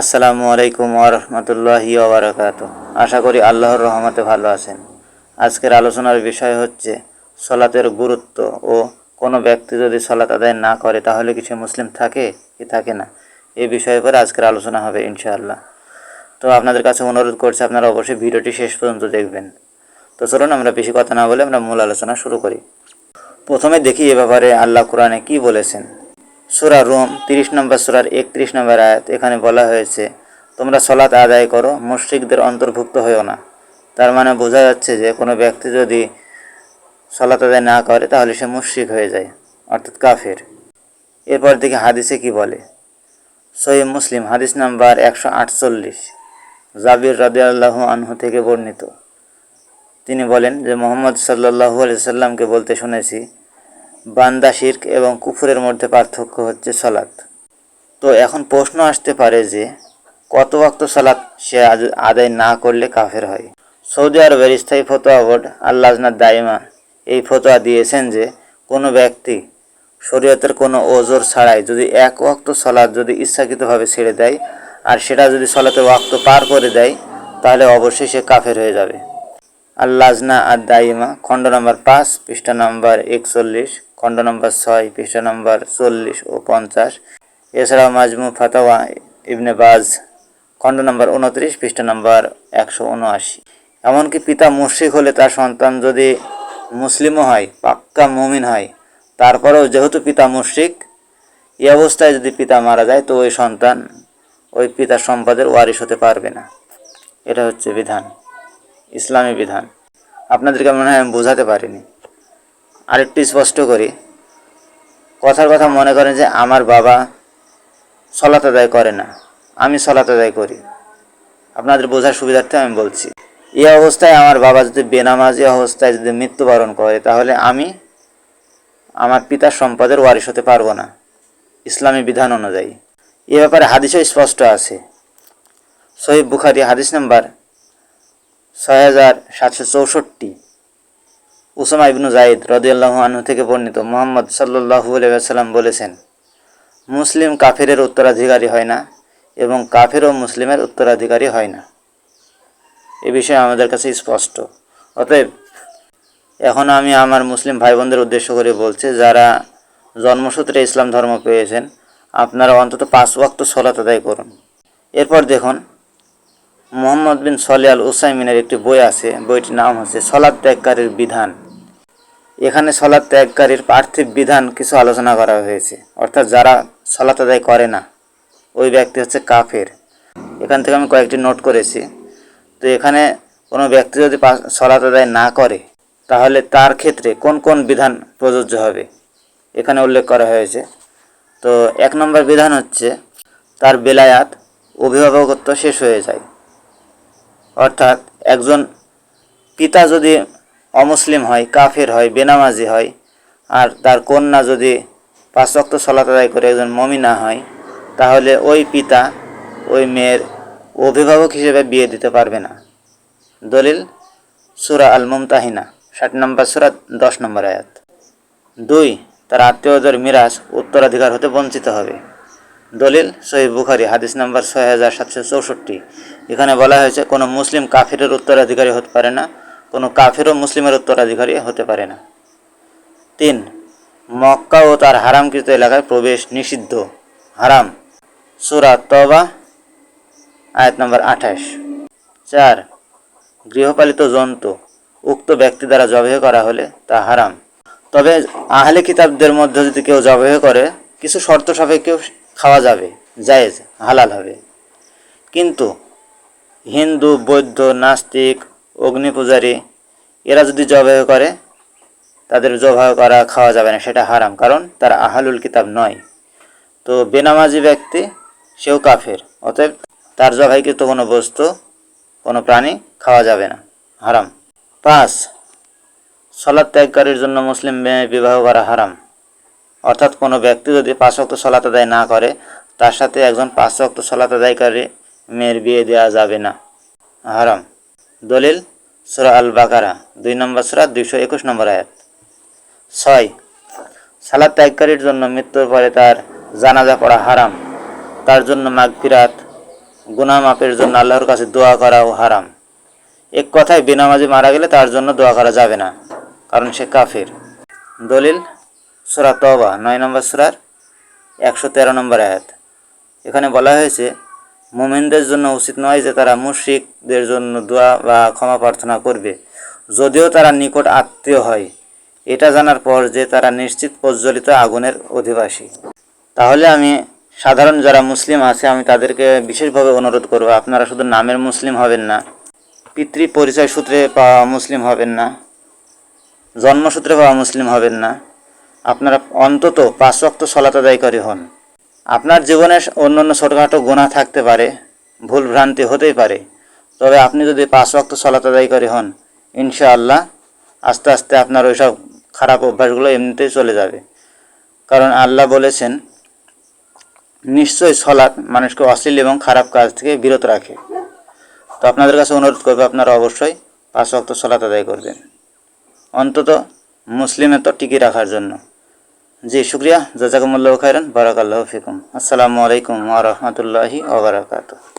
আসসালামু আলাইকুম ওরহমতুল্লাহি ওবরাকাত আশা করি আল্লাহর রহমতে ভালো আছেন। আজকের আলোচনার বিষয় হচ্ছে সলাতের গুরুত্ব ও কোনো ব্যক্তি যদি সলাত আদায় না করে তাহলে কি সে মুসলিম থাকে কি থাকে না? এই বিষয়ের পরে আজকের আলোচনা হবে ইনশাআল্লাহ। তো আপনাদের কাছে অনুরোধ করছি, আপনারা অবশ্যই ভিডিওটি শেষ পর্যন্ত দেখবেন। তো চলুন, আমরা বেশি কথা না বলে আমরা মূল আলোচনা শুরু করি। প্রথমে দেখি এ ব্যাপারে আল্লাহ কোরআনে কি বলেছেন। সুরা রোম, তিরিশ নম্বর সুরার একত্রিশ নম্বর আয়াত, এখানে বলা হয়েছে, তোমরা সলাত আদায় করো, মুশ্রিকদের অন্তর্ভুক্ত হয়েও না। তার মানে বোঝা যাচ্ছে যে কোনো ব্যক্তি যদি সলাত আদায় না করে, তাহলে সে মুশ্রিক হয়ে যায়, অর্থাৎ কাফের। এরপর দেখি হাদিসে কি বলে? সহি মুসলিম, হাদিস নাম্বার একশো আটচল্লিশ, জাবির রাদিয়াল্লাহু আনহু থেকে বর্ণিত। তিনি বলেন যে, মোহাম্মদ সাল্লাহু আলি সাল্লামকে বলতে শুনেছি বান্দা, শির্ক এবং কুফুরের মধ্যে পার্থক্য হচ্ছে সলাৎ তো এখন প্রশ্ন আসতে পারে যে, কত ওয়াক্ত সালাত সে আদ- আদায় না করলে কাফের হয়? সৌদি আরবের স্থায়ী ফতোয়া বোর্ড আল্লাহনাথ দাইমা এই ফতোয়া দিয়েছেন যে, কোনো ব্যক্তি শরীয়তের কোনো ওজোর ছাড়াই যদি এক ওয়াক্ত সলাদ যদি ইচ্ছাকৃতভাবে ছেড়ে দেয় আর সেটা যদি সলাতে ওয়াক্ত পার করে দেয়, তাহলে অবশ্যই সে কাফের হয়ে যাবে। আল্লাজনা আর দাইমা খণ্ড নম্বর পাঁচ, পৃষ্ঠা নম্বর একচল্লিশ। খণ্ড নম্বর ছয়, পৃষ্ঠা নম্বর চল্লিশ ও পঞ্চাশ। এছাড়াও মাজমু ফাতাওয়া ইবনে বাজ, খণ্ড নম্বর উনত্রিশ, পৃষ্ঠা নম্বর একশো উনআশি। এমনকি পিতা মুশ্রিক হলে তার সন্তান যদি মুসলিমও হয়, পাক্কা মুমিন হয়, তারপরেও যেহেতু পিতা মুশ্রিক, এই অবস্থায় যদি পিতা মারা যায়, তো ওই সন্তান, ওই পিতার সম্পদের ওয়ারিশ হতে পারবে না। এটা হচ্ছে বিধান, ইসলামী বিধান। আপনাদেরকে মনে হয় আমি বোঝাতে পারিনি। আরেকটু স্পষ্ট করি। কথার কথা মনে করেন যে, আমার বাবা সলাত আদায় করে না। আমি সলাত আদায় করি। আপনাদের বোঝার সুবিধার্থে আমি বলছি। এই অবস্থায় আমার বাবা যদি বেনামাজি অবস্থায় যদি মৃত্যুবরণ করে, তাহলে আমি আমার পিতার সম্পদের ওয়ারিশ হতে পারব না। ইসলামী বিধান অনুযায়ী। এ ব্যাপারে হাদিসও স্পষ্ট আছে। সহিব বুখারি হাদিস নাম্বার ছয় হাজার সাতশো চৌষট্টি। উসামা ইবনু জাইদ রদিয়াল্লাহু আনহু থেকে বর্ণিত মোহাম্মদ সাল্লাহু আলাইসাল্লাম বলেছেন, মুসলিম কাফেরের উত্তরাধিকারী হয় না এবং কাফের ও মুসলিমের উত্তরাধিকারী হয় না। এ বিষয়ে আমাদের কাছে স্পষ্ট। অতএব, এখন আমি আমার মুসলিম ভাই বোনদের উদ্দেশ্য করে বলছি, যারা জন্মসূত্রে ইসলাম ধর্ম পেয়েছেন, আপনারা অন্তত পাঁচ ওয়াক্ত সলাত আদায় করুন। এরপর দেখুন মোহাম্মদ বিন সলে আল উসাইমিনের একটি বই আছে, বইটির নাম হচ্ছে সলাদ ত্যাগকারীর বিধান। এখানে সলাদ ত্যাগকারীর পার্থিব বিধান কিছু আলোচনা করা হয়েছে। অর্থাৎ যারা সলাত আদায় করে না, ওই ব্যক্তি হচ্ছে কাফের। এখান থেকে আমি কয়েকটি নোট করেছি। তো এখানে কোনো ব্যক্তি যদি সলাত আদায় না করে, তাহলে তার ক্ষেত্রে কোন কোন বিধান প্রযোজ্য হবে? এখানে উল্লেখ করা হয়েছে। তো এক নম্বর বিধান হচ্ছে, তার বেলায়াত অভিভাবকত্ব শেষ হয়ে যায়। অর্থাৎ একজন পিতা যদি অমুসলিম হয়, কাফের হয়, বেনামাজি হয়, আর তার কন্যা যদি পাঁচ রক্ত সলাত করে একজন মমিনা হয়, তাহলে ওই পিতা ওই মেয়ের অভিভাবক হিসেবে বিয়ে দিতে পারবে না। দলিল সুরা আল মুমতাহিনা ষাট নম্বর সুরা, দশ নম্বর আয়াত। দুই, তার আত্মীয়দের মিরাজ উত্তরাধিকার হতে বঞ্চিত হবে। দলিল, সহি বুখারি, হাদিস নাম্বার ছয় হাজার সাতশো চৌষট্টি। এখানে বলা হয়েছে, কোনো মুসলিম কাফিরের উত্তরাধিকারী হতে পারে না, কোনো কাফিরও মুসলিমের উত্তরাধিকারী হতে পারে না। তিন, মক্কা ও তার হারামকৃত এলাকায় প্রবেশ নিষিদ্ধ, হারাম। সুরা তবা আয়াত নম্বর আঠাশ। চার, গৃহপালিত জন্তু উক্ত ব্যক্তি দ্বারা জবেহ করা হলে তা হারাম। তবে আহলে কিতাবদের মধ্যে যদি কেউ জবেহ করে, কিছু শর্ত সাপেক্ষেও খাওয়া যাবে, জায়েজ, হালাল হবে। কিন্তু হিন্দু, বৌদ্ধ, নাস্তিক, অগ্নিপূজারী, এরা যদি জবেহ করে, তাদের জবাহ করা, খাওয়া যাবে না, সেটা হারাম। কারণ তারা আহালুল কিতাব নয়। তো বেনামাজি ব্যক্তি, সেও কাফের। অতএব তার জবাইকৃত কোনো বস্তু, কোনো প্রাণী খাওয়া যাবে না, হারাম। পাঁচ সলাৎ ত্যাগকারীর জন্য মুসলিম বিবাহ করা হারাম। অর্থাৎ কোনো ব্যক্তি যদি পাঁচ ওয়াক্ত সলাত আদায় না করে, তার সাথে একজন পাঁচ ওয়াক্ত সলাত আদায়কারী মেয়ের বিয়ে দেওয়া যাবে না। হারাম। দলিল সুরা আল বাকারা দুই নম্বর সুরা, দুইশো একুশ নম্বর আয়াত। ছয় সালাদ ত্যাগকারীর জন্য মৃত্যুর পরে তার জানাজা পড়া হারাম। তার জন্য মাগফিরাত গুনাহ মাপের জন্য আল্লাহর কাছে দোয়া করাও হারাম। এক কথায় বেনামাজি মারা গেলে তার জন্য দোয়া করা যাবে না, কারণ সে কাফির। দলিল সুরা তবা নয় নম্বর সুরার একশো তেরো নম্বর আয়াত। এখানে বলা হয়েছে, মোমেনদের জন্য উচিত নয় যে তারা মুশরিকদের জন্য দোয়া বা ক্ষমা প্রার্থনা করবে। যদিও তারা নিকট আত্মীয় হয়, এটা জানার পর যে তারা নিশ্চিত প্রজ্বলিত আগুনের অধিবাসী। তাহলে আমি, সাধারণ যারা মুসলিম আছে, আমি তাদেরকে বিশেষভাবে অনুরোধ করব, আপনারা শুধু নামের মুসলিম হবেন না পিতৃ পরিচয় সূত্রে পাওয়া মুসলিম হবেন না, জন্মসূত্রে পাওয়া মুসলিম হবেন না আপনারা অন্তত পাঁচ ওয়াক্ত সলাত আদায়কারী হন। আপনার জীবনে অন্য অন্য ছোটোখাটো গুণা থাকতে পারে, ভুল ভ্রান্তি হতেই পারে। তবে আপনি যদি পাঁচ ওয়াক্ত সলাত আদায়কারী হন, ইনশাআল্লাহ আস্তে আস্তে আপনার ওইসব খারাপ অভ্যাসগুলো এমনিতেই চলে যাবে। কারণ আল্লাহ বলেছেন, নিশ্চয়ই সলাৎ মানুষকে অশ্লীল এবং খারাপ কাজ থেকে বিরত রাখে। তো আপনাদের কাছে অনুরোধ করবে, আপনারা অবশ্যই পাঁচ ওয়াক্ত সলাত আদায় করবেন। অন্তত মুসলিমের তো টিকি রাখার জন্য। জি শুক্রিয়া। জাজাকুমুল্লাহ খায়রান। বারাকাল্লাহ ফিকুম। আসসালামু আলাইকুম ওয়া রাহমাতুল্লাহি ওয়া বারাকাতুহু।